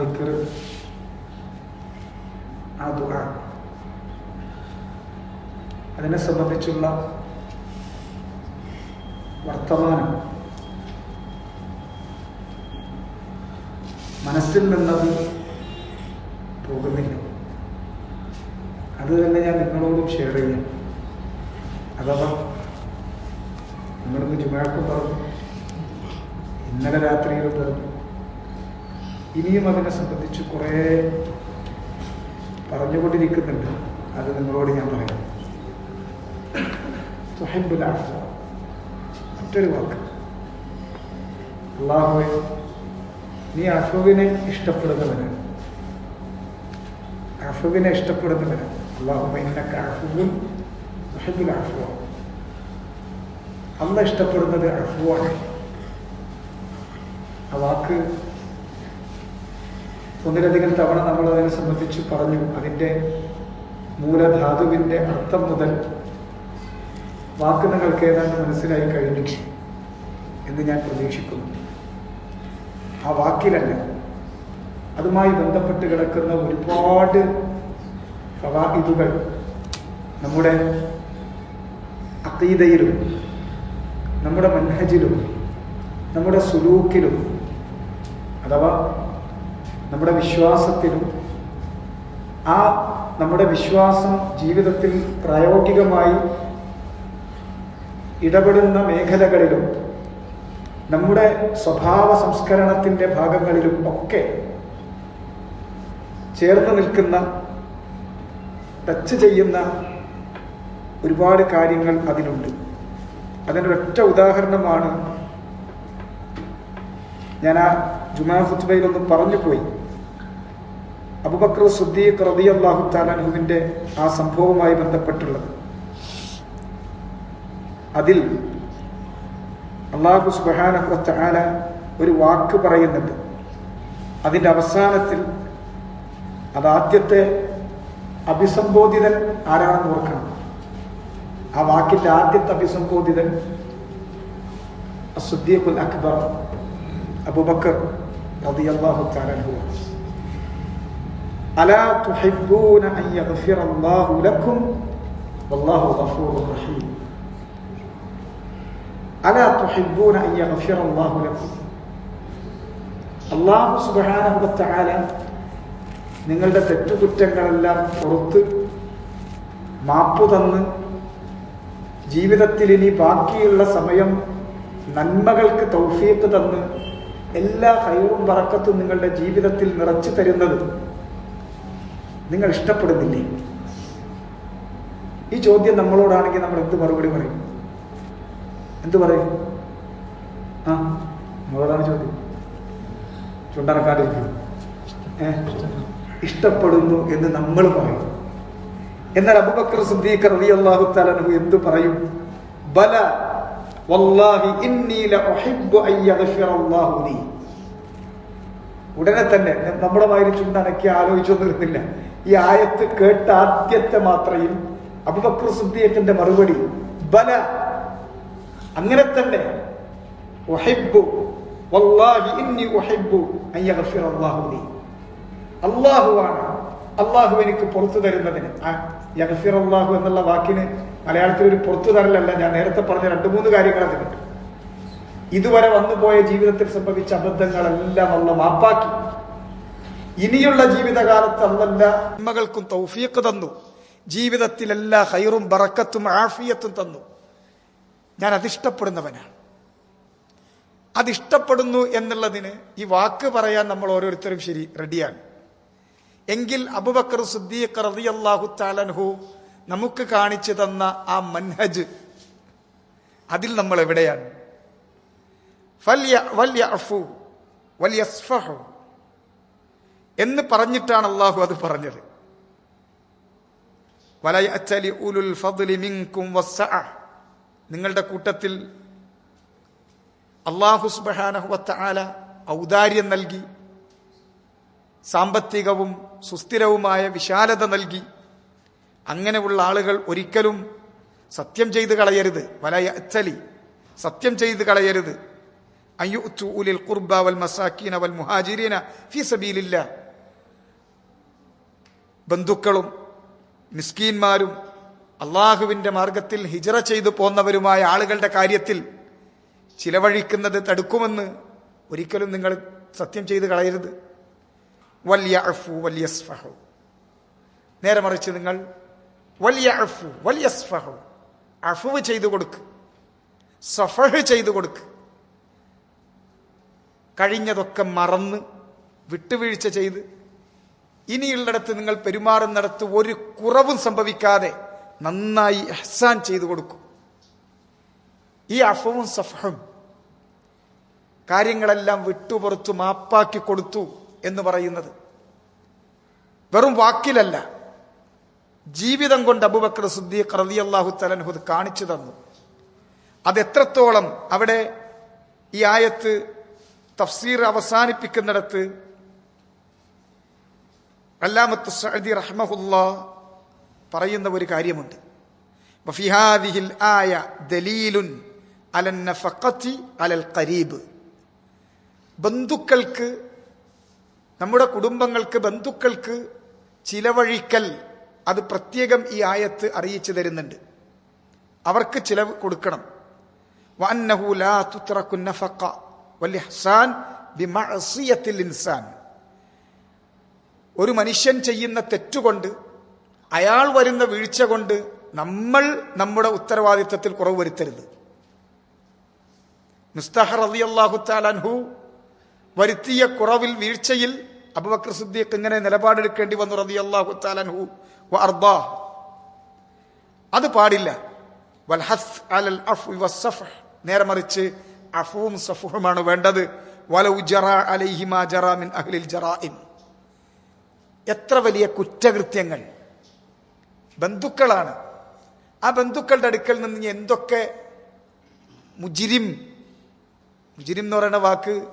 ദിക്ർ ആ ദുആ. അതിനെ സംബന്ധിച്ചുള്ള വർത്തമാനം. മനസ്സിൽ നിന്നത് പോകുന്നില്ല. അത് തന്നെ ഞാൻ നിങ്ങളോടും ഷെയർ ചെയ്യാം. അഥവാ നിങ്ങൾക്ക് ജുമാക്ക് പറഞ്ഞു ഇന്നലെ രാത്രിയിൽ പറഞ്ഞു ഇനിയും അതിനെ സംബന്ധിച്ച് കുറേ പറഞ്ഞുകൊണ്ടിരിക്കുന്നുണ്ട്. അത് നിങ്ങളോട് ഞാൻ പറയാം. മറ്റൊരു വാക്ക്. അള്ളാഹുവെ നീ അഫുവിനെ ഇഷ്ടപ്പെടുന്നവനാണ് അഫുവിനെ ഇഷ്ടപ്പെടുന്നവനാണ് അള്ളാഹുവെ ഇന്നക്ക അഫുവും അഫ്വ. അല്ല ഇഷ്ടപ്പെടുന്നത് അഫുവാണ്. ആ വാക്ക് ഒന്നിലധികം തവണ നമ്മൾ അതിനെ സംബന്ധിച്ച് പറഞ്ഞു. അതിന്റെ മൂലധാതുവിന്റെ അർത്ഥം മുതൽ വാക്ക് നിങ്ങൾക്ക് ഏതാണ്ട് മനസ്സിലായി കഴിഞ്ഞു എന്ന് ഞാൻ പ്രതീക്ഷിക്കുന്നു. ആ വാക്കിലല്ല അതുമായി ബന്ധപ്പെട്ട് കിടക്കുന്ന ഒരുപാട് ഫവാഹിദുകൾ നമ്മുടെ അക്കീതയിലും നമ്മുടെ മൻഹജിലും നമ്മുടെ സുലൂക്കിലും അഥവാ നമ്മുടെ വിശ്വാസത്തിലും ആ നമ്മുടെ വിശ്വാസം ജീവിതത്തിൽ പ്രായോഗികമായി ഇടപെടുന്ന മേഖലകളിലും നമ്മുടെ സ്വഭാവ സംസ്കരണത്തിന്റെ ഭാഗങ്ങളിലും ഒക്കെ ചേർന്ന് നിൽക്കുന്ന ടച്ച് ചെയ്യുന്ന ഒരുപാട് കാര്യങ്ങൾ അതിലുണ്ട്. അതിന്റെ ഒറ്റ ഉദാഹരണമാണ് ഞാൻ ആ ജുമാ ഹുത്ബയിലൊന്ന് പറഞ്ഞു പോയി അബുബക്കർ സുദ്ദീഖ് റബി അള്ളാഹു താലാനുവിന്റെ ആ സംഭവവുമായി ബന്ധപ്പെട്ടുള്ളത്. അതിൽ അള്ളാഹു സുബാന ഒരു വാക്ക് പറയുന്നുണ്ട്. അതിന്റെ അവസാനത്തിൽ അത് ആദ്യത്തെ അഭിസംബോധിതൻ ആരാണെന്ന് ഓർക്കണം. ആ വാക്കിന്റെ ആദ്യത്തെ അഭിസംബോധിതൻ അസുദ്ദീഖുൽ അക്ബർ അബുബക്കർ റളിയല്ലാഹു അള്ളാഹു അൻഹു അലാ തുഹിബ്ബൂന അൻ യഗ്ഫിറല്ലാഹു ലക്കും വല്ലാഹു ഗഫൂറുർ റഹീം. അലാ തുഹിബ്ബൂന അൻ യഗ്ഫിറല്ലാഹു ലക്കും. അല്ലാഹു സുബ്ഹാനഹു വ തആല നിങ്ങളുടെ തെറ്റുകുറ്റങ്ങളെല്ലാം പുറത്ത് മാപ്പ് തന്ന് ജീവിതത്തിൽ ഇനി ബാക്കിയുള്ള സമയം നന്മകൾക്ക് തൗഫീഖ് തന്ന് എല്ലാ ഹൈവും പറക്കത്തും നിങ്ങളുടെ ജീവിതത്തിൽ നിറച്ചു തരുന്നത് നിങ്ങൾ ഇഷ്ടപ്പെടുന്നില്ലേ? ഈ ചോദ്യം നമ്മളോടാണെങ്കിൽ നമ്മൾ എന്ത് മറുപടി പറയും? എന്ത് പറയും? ആ നമ്മളോടാണ് ചോദ്യം. ചുണ്ടനക്കാണ്ടിരിക്കുന്നു ഏ ഇഷ്ടപ്പെടുന്നു എന്ന് നമ്മൾ പറയും. എന്നാൽ അബുബക്കർ സിദ്ദീഖ് റളിയല്ലാഹു അള്ളാഹു തലനു എന്തു പറയും? ബല ഉടനെ തന്നെ നമ്മുടെ വായിൽ ചുണ്ടനക്കി ആലോചിച്ചൊന്നും ഈ ആയത്ത് കേട്ട ആദ്യത്തെ മാത്രയിൽ അബുബക്ര സിദ്ദീഖിന്റെ മറുപടി ബല. അങ്ങനെ തന്നെ അള്ളാഹുവാണ് അള്ളാഹു എനിക്ക് പുറത്തു തരുന്നതിന്. യഗ്ഫിർ അള്ളാഹു എന്നുള്ള വാക്കിന് മലയാളത്തിൽ ഒരു പുറത്തു തരലല്ല ഞാൻ നേരത്തെ പറഞ്ഞ രണ്ട് മൂന്ന് കാര്യങ്ങൾ അതിനുണ്ട് ഇതുവരെ വന്നുപോയ ജീവിതത്തിൽ സംഭവിച്ച അബദ്ധങ്ങളെല്ലാം അള്ള മാപ്പാക്കി. ഇനിയുള്ള ജീവിതകാലത്ത് അല്ലല്ല നന്മകൾക്കും തൗഫീഖ് തന്നു. ജീവിതത്തിൽ എല്ലാ ഹൈറും ബറക്കത്തും ആഫിയത്തും തന്നു. ഞാൻ അതിഷ്ടപ്പെടുന്നവനാണ്. അതിഷ്ടപ്പെടുന്നു എന്നുള്ളതിന് ഈ വാക്ക് പറയാൻ നമ്മൾ ഓരോരുത്തരും ശരി റെഡിയാണ്. എങ്കിൽ അബുബക്കർ സുദ്ദീഖ് അള്ളാഹു താലൻഹു നമുക്ക് കാണിച്ചു തന്ന ആ മൻഹജ് അതിൽ നമ്മൾ എവിടെയാണ്? വലിയ അഫു വലിയ എന്ന് പറഞ്ഞിട്ടാണ് അള്ളാഹു അത് പറഞ്ഞത്. നിങ്ങളുടെ കൂട്ടത്തിൽ അള്ളാഹു സുബ്ഹാനഹു വതആല ഔദാര്യം നൽകി സാമ്പത്തികവും സുസ്ഥിരവുമായ വിശാലത നൽകി അങ്ങനെയുള്ള ആളുകൾ ഒരിക്കലും സത്യം ചെയ്ത് കളയരുത്. വലയ അച്ചലി സത്യം ചെയ്ത് കളയരുത്. അയ്യുൽ ഖുർബ വൽ മസാക്കീന വൽ മുഹാജിരീന ഫി സബീലില്ല ബന്ധുക്കളും മിസ്കീന്മാരും അള്ളാഹുവിന്റെ മാർഗത്തിൽ ഹിജറ ചെയ്തു പോന്നവരുമായ ആളുകളുടെ കാര്യത്തിൽ ചിലവഴിക്കുന്നത് തടുക്കുമെന്ന് ഒരിക്കലും നിങ്ങൾ സത്യം ചെയ്ത് കളയരുത്. വലിയ അഫു വലിയ സ്ഫഹു നേരെ മറിച്ച് നിങ്ങൾ വലിയ അഫു വലിയ സ്ഫഹു അഫുവ് ചെയ്തു കൊടുക്ക്. സഫഹ് ചെയ്തു കൊടുക്ക്. കഴിഞ്ഞതൊക്കെ മറന്ന് വിട്ടുവീഴ്ച ചെയ്ത് ഇനിയുള്ളിടത്ത് നിങ്ങൾ പെരുമാറുന്നിടത്ത് ഒരു കുറവും സംഭവിക്കാതെ നന്നായി എഹ്സാൻ ചെയ്തു കൊടുക്കും. ഈ അഫവും സഫഹും കാര്യങ്ങളെല്ലാം വിട്ടുപുറത്തു മാപ്പാക്കി കൊടുത്തു എന്ന് പറയുന്നത് വെറും വാക്കിലല്ല. ജീവിതം കൊണ്ട് അബുബക്കർ സുദ്ദീഖ് അള്ളാഹു തലൻഹുദ് കാണിച്ചു തന്നു. അതെത്രത്തോളം അവിടെ ഈ ആയത്ത് തഫ്സീർ അവസാനിപ്പിക്കുന്നിടത്ത് അല്ലാമത്ത് സഅദി റഹ്മഹുല്ല പറയുന്ന ഒരു കാര്യമുണ്ട്. വഫിഹാദിഹിൽ ആയ ദലീലുൻ അലൻ നഫഖത്തി അലൽ കരീബ് ബന്ധുക്കൾക്ക് നമ്മുടെ കുടുംബങ്ങൾക്ക് ബന്ധുക്കൾക്ക് ചിലവഴിക്കൽ അത് പ്രത്യേകം ഈ ആയത്ത് അറിയിച്ചു തരുന്നുണ്ട്. അവർക്ക് ചിലവ് കൊടുക്കണം. വന്നഹു ലാ തുത്രക്കു നഫഖ വൽ ഇഹ്സാൻ ബിമഅസിയത്തിൽ ഇൻസാൻ. ഒരു മനുഷ്യൻ ചെയ്യുന്ന തെറ്റുകൊണ്ട് അയാൾ വരുന്ന വീഴ്ച കൊണ്ട് നമ്മൾ നമ്മുടെ ഉത്തരവാദിത്വത്തിൽ കുറവ് വരുത്തരുത്. മുസ്തഹർ അലി അള്ളാഹു താലാൻഹു വരുത്തിയ കുറവിൽ വീഴ്ചയിൽ അബുബക്കർ സിദ്ദീഖ് ഇങ്ങനെ നിലപാടെടുക്കേണ്ടി വന്നു റതി അള്ളാഹു താലാൻഹു അർദാ. അത് പാടില്ല. അലൽ നേരെ മറിച്ച് അഫുവും സഫുഹുമാണ് വേണ്ടത്. വലൗ ജറ അലൈഹിമാ ജറ മിൻ അഹ്ലിൽ ജറാഇം എത്ര വലിയ കുറ്റകൃത്യങ്ങൾ. ബന്ധുക്കളാണ്. ആ ബന്ധുക്കളുടെ അടുക്കൽ നിന്ന് എന്തൊക്കെ മുജിരിം മുജിരിം എന്ന് പറയുന്ന വാക്ക്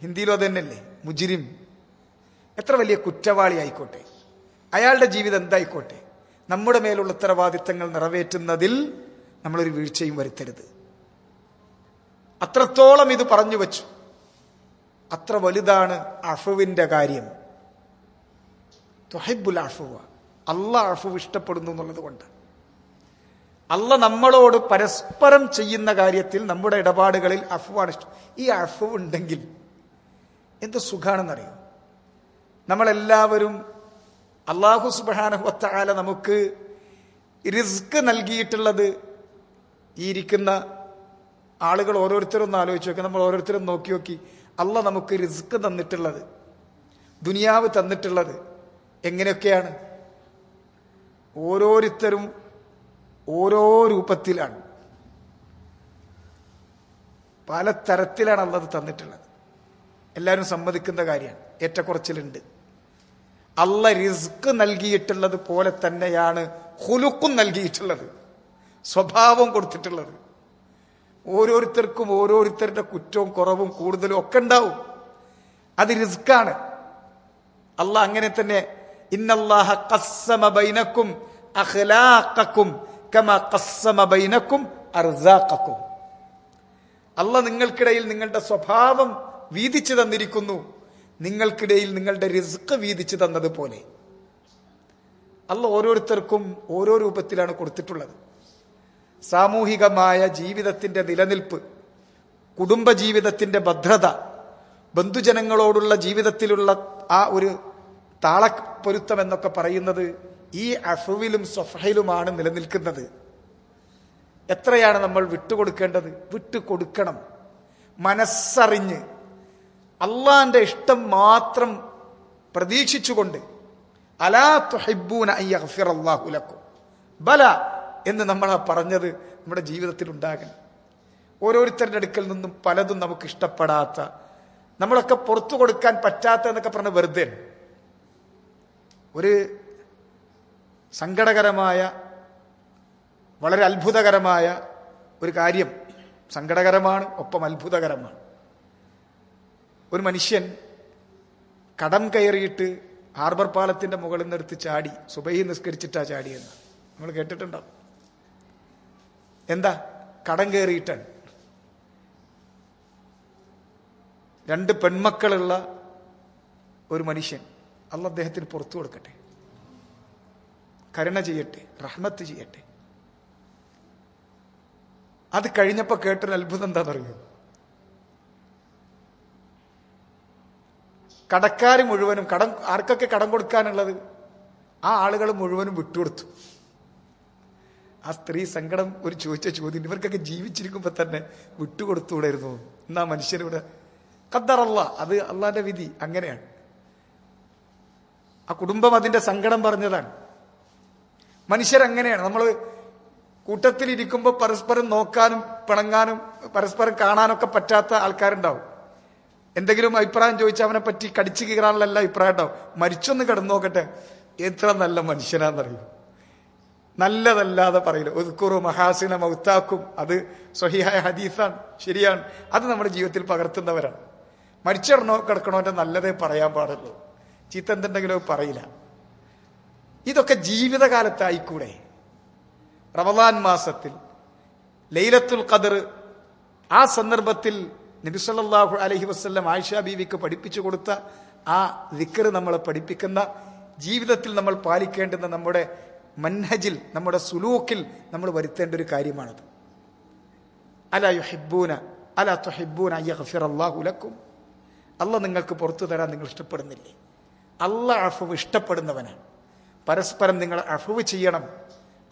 ഹിന്ദിയിലോ തന്നെയല്ലേ മുജിരിം. എത്ര വലിയ കുറ്റവാളി ആയിക്കോട്ടെ. അയാളുടെ ജീവിതം എന്തായിക്കോട്ടെ? നമ്മുടെ മേലുള്ള ഉത്തരവാദിത്തങ്ങൾ നിറവേറ്റുന്നതിൽ നമ്മളൊരു വീഴ്ചയും വരുത്തരുത്. അത്രത്തോളം ഇത് പറഞ്ഞു വച്ചു. അത്ര വലുതാണ് അഫുവിന്റെ കാര്യം. തുഹൈബുൽ അഫുവ. അല്ല അഫുവ് ഇഷ്ടപ്പെടുന്നു എന്നുള്ളത് കൊണ്ട്. അല്ല നമ്മളോട് പരസ്പരം ചെയ്യുന്ന കാര്യത്തിൽ നമ്മുടെ ഇടപാടുകളിൽ അഫുവാണ് ഇഷ്ടം. ഈ അഫുവ് ഉണ്ടെങ്കിൽ എന്ത് സുഖാണെന്നറിയോ? നമ്മളെല്ലാവരും അള്ളാഹു സുബാനഹുവത്താല നമുക്ക് റിസ്ക് നൽകിയിട്ടുള്ളത് ഈ ഇരിക്കുന്ന ആളുകൾ ഓരോരുത്തരും ആലോചിച്ച് നോക്കി. നമ്മൾ ഓരോരുത്തരും നോക്കി നോക്കി അല്ല നമുക്ക് റിസ്ക് തന്നിട്ടുള്ളത് ദുനിയാവ് തന്നിട്ടുള്ളത് എങ്ങനെയൊക്കെയാണ്? ഓരോരുത്തരും ഓരോ രൂപത്തിലാണ്. പല തരത്തിലാണ് അള്ളത് തന്നിട്ടുള്ളത്. എല്ലാവരും സമ്മതിക്കുന്ന കാര്യമാണ് ഏറ്റക്കുറച്ചിലുണ്ട്. അല്ല റിസ്ക് നൽകിയിട്ടുള്ളത് പോലെ തന്നെയാണ് ഹുലുക്കും നൽകിയിട്ടുള്ളത്. സ്വഭാവം കൊടുത്തിട്ടുള്ളത്. ഓരോരുത്തർക്കും ഓരോരുത്തരുടെ കുറ്റവും കുറവും കൂടുതലും ഒക്കെ ഉണ്ടാവും. അത് റിസ്ക്കാണ്. അല്ല അങ്ങനെ തന്നെ ഇന്നല്ലാഹ അല്ല നിങ്ങൾക്കിടയിൽ നിങ്ങളുടെ സ്വഭാവം വീതിച്ചു തന്നിരിക്കുന്നു. നിങ്ങൾക്കിടയിൽ നിങ്ങളുടെ റിസ്ക് വീതിച്ചു തന്നതുപോലെ. അല്ല ഓരോരുത്തർക്കും ഓരോ രൂപത്തിലാണ് കൊടുത്തിട്ടുള്ളത്. സാമൂഹികമായ ജീവിതത്തിന്റെ നിലനിൽപ്പ് കുടുംബജീവിതത്തിന്റെ ഭദ്രത ബന്ധുജനങ്ങളോടുള്ള ജീവിതത്തിലുള്ള ആ ഒരു താളപ്പൊരുത്തം എന്നൊക്കെ പറയുന്നത് ഈ അഫുവിലും സൊഫയിലുമാണ് നിലനിൽക്കുന്നത്. എത്രയാണ് നമ്മൾ വിട്ടുകൊടുക്കേണ്ടത്? വിട്ടുകൊടുക്കണം. മനസ്സറിഞ്ഞ്. അള്ളാന്റെ ഇഷ്ടം മാത്രം പ്രതീക്ഷിച്ചുകൊണ്ട്. അലാ തുഹിബൂന അള്ളാഹുലക്കും ബല എന്ന് നമ്മൾ ആ പറഞ്ഞത് നമ്മുടെ ജീവിതത്തിൽ ഉണ്ടാകണം ഓരോരുത്തരുടെ അടുക്കൽ നിന്നും പലതും നമുക്ക് ഇഷ്ടപ്പെടാത്ത നമ്മളൊക്കെ പുറത്തു കൊടുക്കാൻ പറ്റാത്ത എന്നൊക്കെ പറഞ്ഞ വെറുതെ. ഒരു സങ്കടകരമായ വളരെ അത്ഭുതകരമായ ഒരു കാര്യം. സങ്കടകരമാണ് ഒപ്പം അത്ഭുതകരമാണ്. ഒരു മനുഷ്യൻ കടം കയറിയിട്ട് ഹാർബർ പാലത്തിന്റെ മുകളിൽ നിന്നെടുത്ത് ചാടി സുബൈ നിസ്കരിച്ചിട്ടാ ചാടിയെന്ന്. നമ്മൾ കേട്ടിട്ടുണ്ടാവും എന്താ? കടം കയറിയിട്ടാണ്. രണ്ട് പെൺമക്കളുള്ള ഒരു മനുഷ്യൻ അല്ല അദ്ദേഹത്തിന് പുറത്തു കൊടുക്കട്ടെ. കരുണ ചെയ്യട്ടെ റഹ്മത്ത് ചെയ്യട്ടെ. അത് കഴിഞ്ഞപ്പോ കേട്ടൊരു അത്ഭുതം എന്താണെന്നറിയോ കടക്കാർ മുഴുവനും കടം ആർക്കൊക്കെ കടം കൊടുക്കാനുള്ളത്? ആ ആളുകൾ മുഴുവനും വിട്ടുകൊടുത്തു. ആ സ്ത്രീ സങ്കടം ഒരു ചോദിച്ച ചോദ്യം ഇവർക്കൊക്കെ ജീവിച്ചിരിക്കുമ്പോ തന്നെ വിട്ടുകൊടുത്തുകൂടായിരുന്നു? എന്നാ മനുഷ്യരിവിടെ ഖദ്ദറല്ല അത് അള്ളാന്റെ വിധി അങ്ങനെയാണ്. ആ കുടുംബം അതിന്റെ സങ്കടം പറഞ്ഞതാണ്. മനുഷ്യരങ്ങനെയാണ്. നമ്മൾ കൂട്ടത്തിലിരിക്കുമ്പോൾ പരസ്പരം നോക്കാനും പിണങ്ങാനും പരസ്പരം കാണാനൊക്കെ പറ്റാത്ത ആൾക്കാരുണ്ടാവും. എന്തെങ്കിലും അഭിപ്രായം ചോദിച്ചാൽ അവനെ പറ്റി കടിച്ചു കീറാനുള്ള അഭിപ്രായം ഉണ്ടാവും. മരിച്ചൊന്ന് കിടന്നു നോക്കട്ടെ. എത്ര നല്ല മനുഷ്യനാന്നറിയൂ? നല്ലതല്ലാതെ പറയില്ല. ഒതുക്കുറു മഹാസിന മൗത്താക്കും. അത് സ്വഹിയായ ഹദീസാണ്. ശരിയാണ്. അത് നമ്മുടെ ജീവിതത്തിൽ പകർത്തുന്നവരാണ്. മരിച്ചിടണോ കിടക്കണോന്റെ നല്ലതേ പറയാൻ പാടുള്ളൂ. ചീത്ത എന്തുണ്ടെങ്കിലും പറയില്ല. ഇതൊക്കെ ജീവിതകാലത്തായിക്കൂടെ. റമദാൻ മാസത്തിൽ ലൈലത്തുൽ ഖദർ ആ സന്ദർഭത്തിൽ നബിസല്ലാഹു അലഹി വസ്ല്ലം ആയിഷ ബീവിക്ക് പഠിപ്പിച്ചു കൊടുത്ത ആ ദിക്കർ നമ്മളെ പഠിപ്പിക്കുന്ന ജീവിതത്തിൽ നമ്മൾ പാലിക്കേണ്ടുന്ന നമ്മുടെ മൻഹജിൽ നമ്മുടെ സുലൂക്കിൽ നമ്മൾ വരുത്തേണ്ട ഒരു കാര്യമാണത്. അല യുഹിബൂന അല തുഹിബൂന അയ്യ ഹഫിർ ലക്കും. അല്ല നിങ്ങൾക്ക് പുറത്തു തരാൻ നിങ്ങൾ ഇഷ്ടപ്പെടുന്നില്ലേ? അല്ല അഫുവ് ഇഷ്ടപ്പെടുന്നവനാണ് പരസ്പരം നിങ്ങൾ അഫുവ് ചെയ്യണം.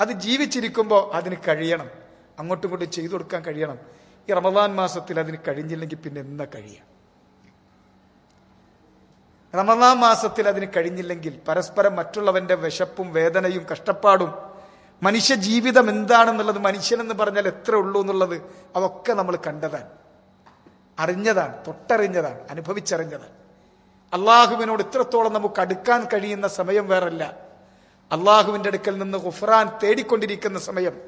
അത് ജീവിച്ചിരിക്കുമ്പോൾ അതിന് കഴിയണം. അങ്ങോട്ടും ഇങ്ങോട്ടും ചെയ്തു കൊടുക്കാൻ കഴിയണം. ഈ റമദാൻ മാസത്തിൽ അതിന് കഴിഞ്ഞില്ലെങ്കിൽ പിന്നെ എന്നാ കഴിയുക? റമദാൻ മാസത്തിൽ അതിന് കഴിഞ്ഞില്ലെങ്കിൽ പരസ്പരം മറ്റുള്ളവന്റെ വിശപ്പും വേദനയും കഷ്ടപ്പാടും മനുഷ്യ ജീവിതം എന്താണെന്നുള്ളത് മനുഷ്യനെന്ന് പറഞ്ഞാൽ എത്ര ഉള്ളൂ എന്നുള്ളത് അതൊക്കെ നമ്മൾ കണ്ടതാണ്. അറിഞ്ഞതാണ് തൊട്ടറിഞ്ഞതാണ് അനുഭവിച്ചറിഞ്ഞതാണ്. അള്ളാഹുവിനോട് ഇത്രത്തോളം നമുക്ക് അടുക്കാൻ കഴിയുന്ന സമയം വേറല്ല. അള്ളാഹുവിന്റെ അടുക്കൽ നിന്ന് ഖുഫ്റാൻ തേടിക്കൊണ്ടിരിക്കുന്ന സമയം.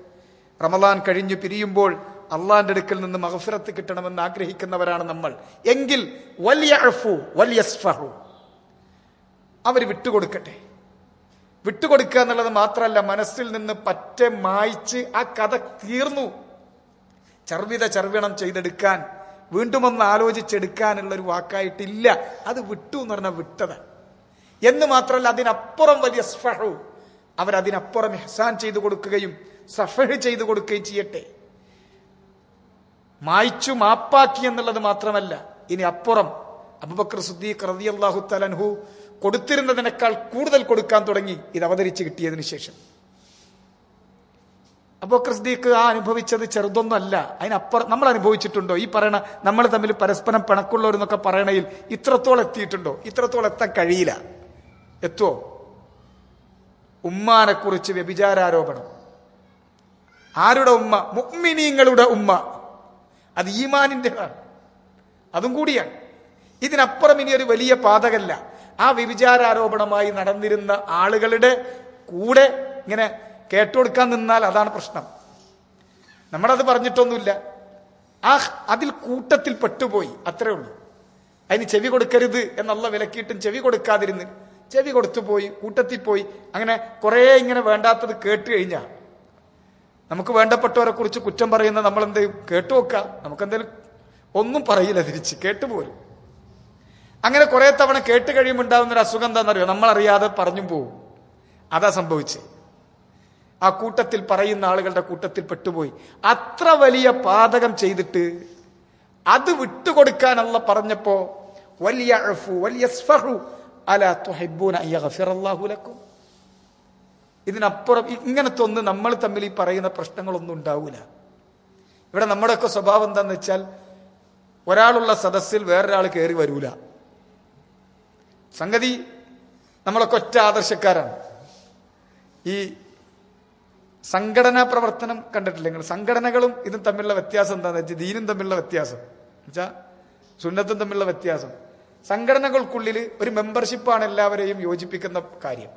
റമദാൻ കഴിഞ്ഞു പിരിയുമ്പോൾ അള്ളാഹിന്റെ അടുക്കൽ നിന്ന് മഹഫിറത്ത് കിട്ടണമെന്ന് ആഗ്രഹിക്കുന്നവരാണ് നമ്മൾ. എങ്കിൽ അവർ വിട്ടുകൊടുക്കട്ടെ. വിട്ടുകൊടുക്കുക എന്നുള്ളത് മാത്രമല്ല മനസ്സിൽ നിന്ന് പറ്റെ മായ്ച്ച് ആ കഥ തീർന്നു. ചർവിത ചർവിണം ചെയ്തെടുക്കാൻ വീണ്ടും ഒന്ന് ആലോചിച്ചെടുക്കാനുള്ള ഒരു വാക്കായിട്ടില്ല. അത് വിട്ടു എന്ന് പറഞ്ഞാൽ വിട്ടത്. എന്ന് മാത്രമല്ല അതിനപ്പുറം വലിയ സ്ഫഹു അവരതിനപ്പുറം ഹസാൻ ചെയ്തു കൊടുക്കുകയും സഫഹ് ചെയ്തു കൊടുക്കുകയും ചെയ്യട്ടെ. മായ്ച്ചു മാപ്പാക്കി എന്നുള്ളത് മാത്രമല്ല ഇനി അപ്പുറം അബുബക്കർ സുദ്ദീഖ് റതി അള്ളാഹു തലൻഹു കൊടുത്തിരുന്നതിനേക്കാൾ കൂടുതൽ കൊടുക്കാൻ തുടങ്ങി. ഇത് അവതരിച്ച് കിട്ടിയതിനു ശേഷം. അബുബക്കർ സുദ്ദീഖ് ആ അനുഭവിച്ചത് ചെറുതൊന്നുമല്ല. അതിനപ്പുറം നമ്മൾ അനുഭവിച്ചിട്ടുണ്ടോ? ഈ പറയണ നമ്മൾ തമ്മിൽ പരസ്പരം പിണക്കുള്ളവരെന്നൊക്കെ പറയണയിൽ ഇത്രത്തോളം എത്തിയിട്ടുണ്ടോ? ഇത്രത്തോളം എത്താൻ കഴിയില്ല. എത്തുവോ ഉമ്മാനെക്കുറിച്ച് വ്യഭിചാരോപണം ആരുടെ ഉമ്മ? മുക്മിനീങ്ങളുടെ ഉമ്മ. അത് ഈമാനിന്റെതാണ്. അതും കൂടിയാണ്. ഇതിനപ്പുറം ഇനി ഒരു വലിയ പാതകല്ല. ആ വ്യഭിചാരോപണമായി നടന്നിരുന്ന ആളുകളുടെ കൂടെ ഇങ്ങനെ കേട്ടുകൊടുക്കാൻ നിന്നാൽ അതാണ് പ്രശ്നം. നമ്മളത് പറഞ്ഞിട്ടൊന്നുമില്ല. ആ അതിൽ കൂട്ടത്തിൽ പെട്ടുപോയി അത്രേ ഉള്ളൂ. അതിന് ചെവി കൊടുക്കരുത് എന്നുള്ള വിലക്കിയിട്ടും ചെവി കൊടുക്കാതിരുന്ന് ചെവി കൊടുത്തു പോയി കൂട്ടത്തിൽ പോയി അങ്ങനെ കുറേ ഇങ്ങനെ വേണ്ടാത്തത് കേട്ട് കഴിഞ്ഞാൽ നമുക്ക് വേണ്ടപ്പെട്ടവരെ കുറിച്ച് കുറ്റം പറയുന്ന നമ്മൾ എന്ത് കേട്ടു നമുക്ക് എന്തെങ്കിലും ഒന്നും പറയില്ല തിരിച്ച് കേട്ടുപോലും അങ്ങനെ കുറെ തവണ കേട്ട് കഴിയുമ്പോൾ ഉണ്ടാകുന്ന ഒരു അസുഖം എന്താണെന്നറിയോ? നമ്മളറിയാതെ പറഞ്ഞും പോവും. അതാ സംഭവിച്ചത് ആ കൂട്ടത്തിൽ പറയുന്ന ആളുകളുടെ കൂട്ടത്തിൽ പെട്ടുപോയി. അത്ര വലിയ പാതകം ചെയ്തിട്ട് അത് വിട്ടുകൊടുക്കാനല്ല പറഞ്ഞപ്പോ വലിയ ഇതിനപ്പുറം ഇങ്ങനത്തെ ഒന്ന് നമ്മൾ തമ്മിൽ ഈ പറയുന്ന പ്രശ്നങ്ങളൊന്നും ഉണ്ടാവൂല. ഇവിടെ നമ്മുടെയൊക്കെ സ്വഭാവം എന്താന്ന് വെച്ചാൽ ഒരാളുള്ള സദസ്സിൽ വേറൊരാൾ കയറി വരൂല. സംഗതി നമ്മളൊക്കെ ഒറ്റ ആദർശക്കാരാണ്. ഈ സംഘടനാ പ്രവർത്തനം കണ്ടിട്ടില്ല? നിങ്ങൾ സംഘടനകളും ഇതും തമ്മിലുള്ള വ്യത്യാസം എന്താണെന്ന് വെച്ചാൽ ദീനും തമ്മിലുള്ള വ്യത്യാസം. എന്നുവെച്ചാൽ സുന്നത്തും തമ്മിലുള്ള വ്യത്യാസം. സംഘടനകൾക്കുള്ളിൽ ഒരു മെമ്പർഷിപ്പാണ് എല്ലാവരെയും യോജിപ്പിക്കുന്ന കാര്യം.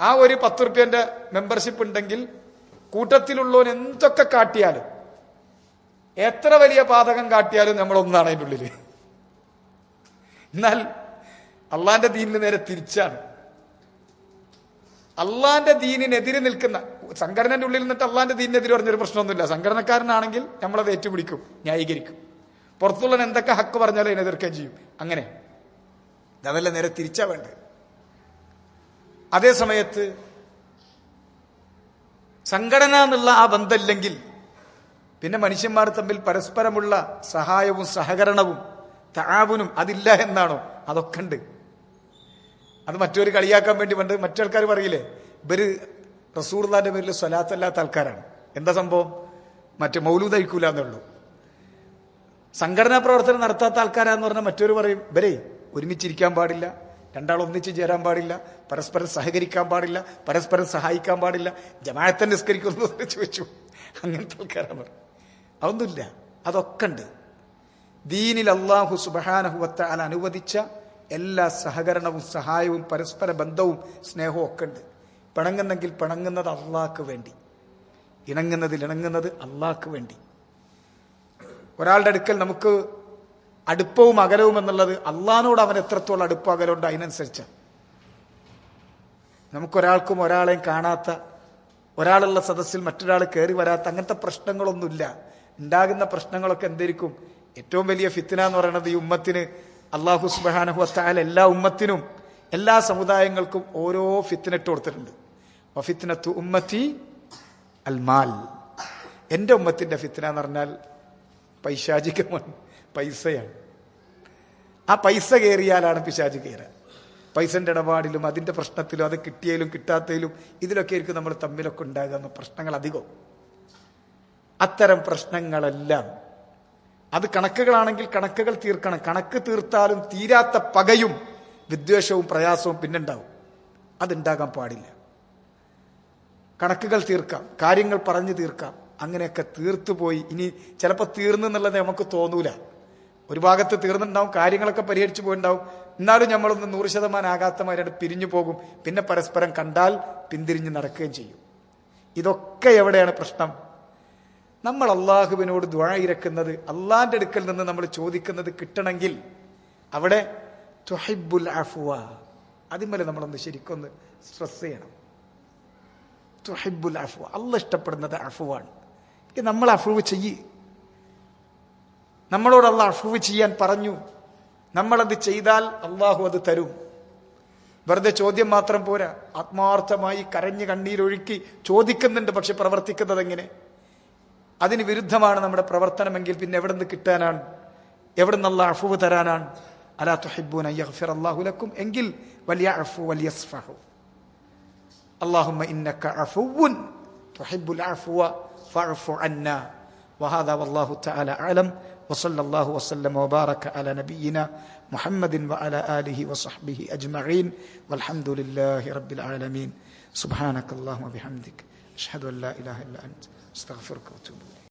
ആ ഒരു പത്ത് റുപ്യന്റെ മെമ്പർഷിപ്പ് ഉണ്ടെങ്കിൽ കൂട്ടത്തിലുള്ളവൻ എന്തൊക്കെ കാട്ടിയാലും എത്ര വലിയ പാതകം കാട്ടിയാലും നമ്മൾ ഒന്നാണ് അതിന്റെ ഉള്ളിൽ എന്നാൽ അള്ളാന്റെ ദീനിന് നേരെ തിരിച്ചാണ്. അള്ളാന്റെ ദീനിനെതിരെ നിൽക്കുന്ന സംഘടനയുടെ ഉള്ളിൽ നിന്നിട്ട് അള്ളാന്റെ ദീനിനെതിരെ പറഞ്ഞൊരു പ്രശ്നമൊന്നുമില്ല. സംഘടനക്കാരനാണെങ്കിൽ നമ്മളത് ഏറ്റുപിടിക്കും ന്യായീകരിക്കും. പുറത്തുള്ളവൻ എന്തൊക്കെ ഹക്ക് പറഞ്ഞാലും അതിനെ എതിർക്കുകയും ചെയ്യും. അങ്ങനെ. അതല്ല നേരെ തിരിച്ചാ വേണ്ടത്. അതേ സമയത്ത് സംഘടന എന്നുള്ള ആ ബന്ധമില്ലെങ്കിൽ പിന്നെ മനുഷ്യന്മാർ തമ്മിൽ പരസ്പരമുള്ള സഹായവും സഹകരണവും താവുനും അതില്ല എന്നാണോ? അതൊക്കെ ഉണ്ട്. അത് മറ്റൊരു കളിയാക്കാൻ വേണ്ടി പണ്ട് മറ്റാൾക്കാർ പറയില്ലേ? ഇവർ റസൂർദാന്റെ പേരിൽ സ്വലാത്തല്ലാത്ത ആൾക്കാരാണ്. എന്താ സംഭവം? മറ്റേ മൗലൂദ് അയക്കൂല എന്നുള്ളൂ. സംഘടനാ പ്രവർത്തനം നടത്താത്ത ആൾക്കാരാന്ന് പറഞ്ഞാൽ മറ്റൊരു പറയും ഇവരെ ഒരുമിച്ചിരിക്കാൻ പാടില്ല രണ്ടാൾ ഒന്നിച്ച് ചേരാൻ പാടില്ല പരസ്പരം സഹകരിക്കാൻ പാടില്ല പരസ്പരം സഹായിക്കാൻ പാടില്ല ജമാഅത്തെ നിസ്കരിക്കുന്നു ചോദിച്ചു. അങ്ങനത്തെ ആൾക്കാരാണ്. അതൊന്നുമില്ല. അതൊക്കെ ഉണ്ട്. ദീനിൽ അള്ളാഹു സുബഹാനഹുവത്ത അല അനുവദിച്ച എല്ലാ സഹകരണവും സഹായവും പരസ്പര ബന്ധവും സ്നേഹവും ഒക്കെ ഉണ്ട്. പിണങ്ങുന്നെങ്കിൽ പിണങ്ങുന്നത് അള്ളാഹ്ക്ക് വേണ്ടി. ഇണങ്ങുന്നതിൽ ഇണങ്ങുന്നത് അള്ളാഹ്ക്ക് വേണ്ടി. ഒരാളുടെ അടുക്കൽ നമുക്ക് അടുപ്പവും അകലവും എന്നുള്ളത് അള്ളഹാനോട് അവൻ എത്രത്തോളം അടുപ്പം അകലമുണ്ട് അതിനനുസരിച്ച്. നമുക്കൊരാൾക്കും ഒരാളെയും കാണാത്ത ഒരാളുള്ള സദസ്സിൽ മറ്റൊരാൾ കയറി വരാത്ത അങ്ങനത്തെ പ്രശ്നങ്ങളൊന്നുമില്ല. ഉണ്ടാകുന്ന പ്രശ്നങ്ങളൊക്കെ എന്തായിരിക്കും ഏറ്റവും വലിയ ഫിത്തിന എന്ന് പറയുന്നത് ഈ ഉമ്മത്തിന് അള്ളാഹു സുബാനഹു വത്താൽ എല്ലാ ഉമ്മത്തിനും എല്ലാ സമുദായങ്ങൾക്കും ഓരോ ഫിത്തിനിട്ട് കൊടുത്തിട്ടുണ്ട്. ഫിത്തിനത്തു ഉമ്മത്തി അൽമാൽ എന്റെ ഉമ്മത്തിന്റെ ഫിത്തിന എന്ന് പറഞ്ഞാൽ പൈശാചികമാണ് പൈസയാണ്. ആ പൈസ കയറിയാലാണ് പിശാചി കയറുക പൈസന്റെ ഇടപാടിലും അതിന്റെ പ്രശ്നത്തിലും അത് കിട്ടിയാലും കിട്ടാത്തതിലും ഇതിലൊക്കെ ആയിരിക്കും നമ്മൾ തമ്മിലൊക്കെ ഉണ്ടാകുന്ന പ്രശ്നങ്ങൾ അധികം അത്തരം പ്രശ്നങ്ങളെല്ലാം അത് കണക്കുകളാണെങ്കിൽ കണക്കുകൾ തീർക്കണം. കണക്ക് തീർത്താലും തീരാത്ത പകയും വിദ്വേഷവും പ്രയാസവും പിന്നുണ്ടാവും. അതുണ്ടാകാൻ പാടില്ല. കണക്കുകൾ തീർക്കാം കാര്യങ്ങൾ പറഞ്ഞു തീർക്കാം അങ്ങനെയൊക്കെ തീർത്തു പോയി. ഇനി ചിലപ്പോൾ തീർന്നു എന്നുള്ളത് നമുക്ക് തോന്നൂല. ഒരു ഭാഗത്ത് തീർന്നിട്ടുണ്ടാവും കാര്യങ്ങളൊക്കെ പരിഹരിച്ചു പോയിണ്ടാവും എന്നാലും നമ്മളൊന്ന് നൂറ് ശതമാനം ആകാത്തമാരായിട്ട് പിരിഞ്ഞു പോകും. പിന്നെ പരസ്പരം കണ്ടാൽ പിന്തിരിഞ്ഞ് നടക്കുകയും ചെയ്യും. ഇതൊക്കെ എവിടെയാണ് പ്രശ്നം? നമ്മൾ അള്ളാഹുവിനോട് ദ്വായിരക്കുന്നത് അള്ളാന്റെ അടുക്കൽ നിന്ന് നമ്മൾ ചോദിക്കുന്നത് കിട്ടണമെങ്കിൽ അവിടെ അതിന്മേലെ നമ്മളൊന്ന് ശരിക്കൊന്ന് സ്ട്രെസ് ചെയ്യണം. തുഹൈബുൽ അഫു അല്ല ഇഷ്ടപ്പെടുന്നത് അഫുവാണ്. നമ്മൾ അഫുവ് ചെയ്യ്. നമ്മളോട് അള്ള അഫുവ് ചെയ്യാൻ പറഞ്ഞു. നമ്മളത് ചെയ്താൽ അള്ളാഹു അത് തരും. വെറുതെ ചോദ്യം മാത്രം പോരാ. ആത്മാർത്ഥമായി കരഞ്ഞ് കണ്ണീരൊഴുക്കി ചോദിക്കുന്നുണ്ട് പക്ഷെ പ്രവർത്തിക്കുന്നത് എങ്ങനെ? അതിന് വിരുദ്ധമാണ് നമ്മുടെ പ്രവർത്തനമെങ്കിൽ പിന്നെ എവിടെ നിന്ന് കിട്ടാനാണ്? എവിടെ നിന്നുള്ള അഫുവ് തരാനാണ്? അലാ തുഹിബൂൻ അയ്യഫിർ അള്ളാഹുലക്കും എങ്കിൽ വലിയ അഫു വലിയ اللهم إنك عفو تحب العفو فاعف عنا. وهذا والله تعالى أعلم. وصلى الله وسلم وبارك على نبينا محمد وعلى آله وصحبه أجمعين. والحمد لله رب العالمين. سبحانك اللهم وبحمدك. أشهد أن لا إله إلا أنت. أستغفرك وأتوب إليك.